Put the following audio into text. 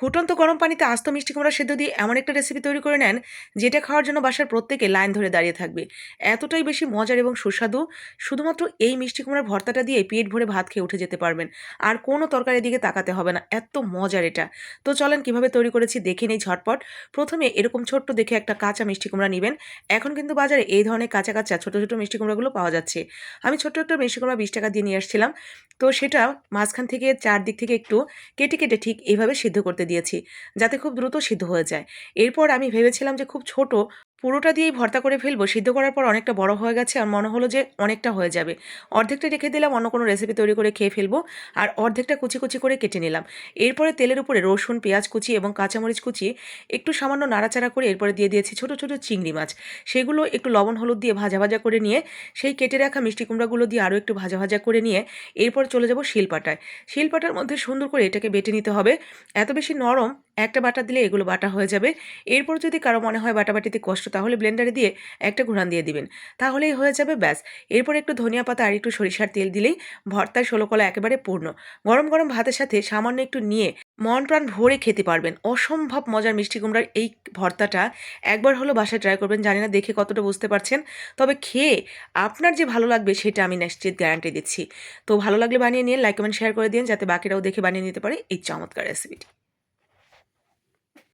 ফুটন্ত গরম পানিতে আস্ত মিষ্টি কুমড়া সেদ্ধ দিয়ে এমন একটা রেসিপি তৈরি করে নেন, যেটা খাওয়ার জন্য বাসার প্রত্যেকে লাইন ধরে দাঁড়িয়ে থাকবে। এতটাই বেশি মজার এবং সুস্বাদু, শুধুমাত্র এই মিষ্টি কুমড়ার ভর্তাটা দিয়ে পেট ভরে ভাত খেয়ে উঠে যেতে পারবেন। আর কোনো তরকারির দিকে তাকাতে হবে না, এত মজার এটা। তো চলেন কীভাবে তৈরি করেছি দেখে নেই ঝটপট। প্রথমে এরকম ছোট্ট দেখে একটা কাঁচা মিষ্টি কুমড়া নেবেন। এখন কিন্তু বাজারে এই ধরনের কাঁচা কাঁচা ছোটো ছোটো মিষ্টি কুমড়াগুলো পাওয়া যাচ্ছে। আমি ছোট্ট একটা মিষ্টি কুমড়া বিশ টাকা দিয়ে নিয়ে আসছিলাম। তো সেটা মাঝখান থেকে চারদিক থেকে একটু কেটে কেটে ঠিক এইভাবে সিদ্ধ করতে দিয়েছি যাতে খুব দ্রুত সিদ্ধ হয়ে যায়। এরপর আমি ভেবেছিলাম যে খুব ছোট পুরোটা দিয়েই ভর্তা করে ফেলব, সিদ্ধ করার পর অনেকটা বড় হয়ে গেছে আর মনে হলো যে অনেকটা হয়ে যাবে। অর্ধেকটা রেখে দিলাম, অন্য কোনো রেসিপি তৈরি করে খেয়ে ফেলব আর অর্ধেকটা কুচি কুচি করে কেটে নিলাম। এরপরে তেলের উপরে রসুন, পেঁয়াজ কুচি এবং কাঁচামরিচ কুচি একটু সামান্য নাড়াচাড়া করে এরপরে দিয়ে দিয়েছি ছোটো ছোটো চিংড়ি মাছ। সেগুলো একটু লবণ, হলুদ দিয়ে ভাজা ভাজা করে নিয়ে সেই কেটে রাখা মিষ্টি কুমড়াগুলো দিয়ে আরও একটু ভাজা ভাজা করে নিয়ে এরপর চলে যাব শিলপাটায়। শিলপাটার মধ্যে সুন্দর করে এটাকে বেটে নিতে হবে। এত বেশি নরম একটা বাটা দিলে এগুলো বাটা হয়ে যাবে। এরপর যদি কারও মনে হয় বাটাবাটিতে কষ্ট, তাহলে ব্লেন্ডারে দিয়ে একটা ঘুরান দিয়ে দিবেন। তাহলেই হয়ে যাবে, ব্যাস। এরপর একটু ধনিয়া পাতা আর একটু সরিষার তেল দিলেই ভর্তার ষোলো কলা একেবারে পূর্ণ। গরম গরম ভাতের সাথে সামান্য একটু নিয়ে মন প্রাণ ভরে খেতে পারবেন। অসম্ভব মজার মিষ্টি কুমড়ার এই ভর্তাটা একবার হলো বাসায় ট্রাই করবেন। জানি না দেখে কতটা বুঝতে পারছেন। তবে খেয়ে আপনার যে ভালো লাগবে সেটা আমি নিশ্চিত গ্যারান্টি দিচ্ছি। তো ভালো লাগলে বানিয়ে নিয়ে লাইক কমেন্ট শেয়ার করে দিন যাতে বাকিরাও দেখে বানিয়ে নিতে পারে এই চমৎকার রেসিপিটি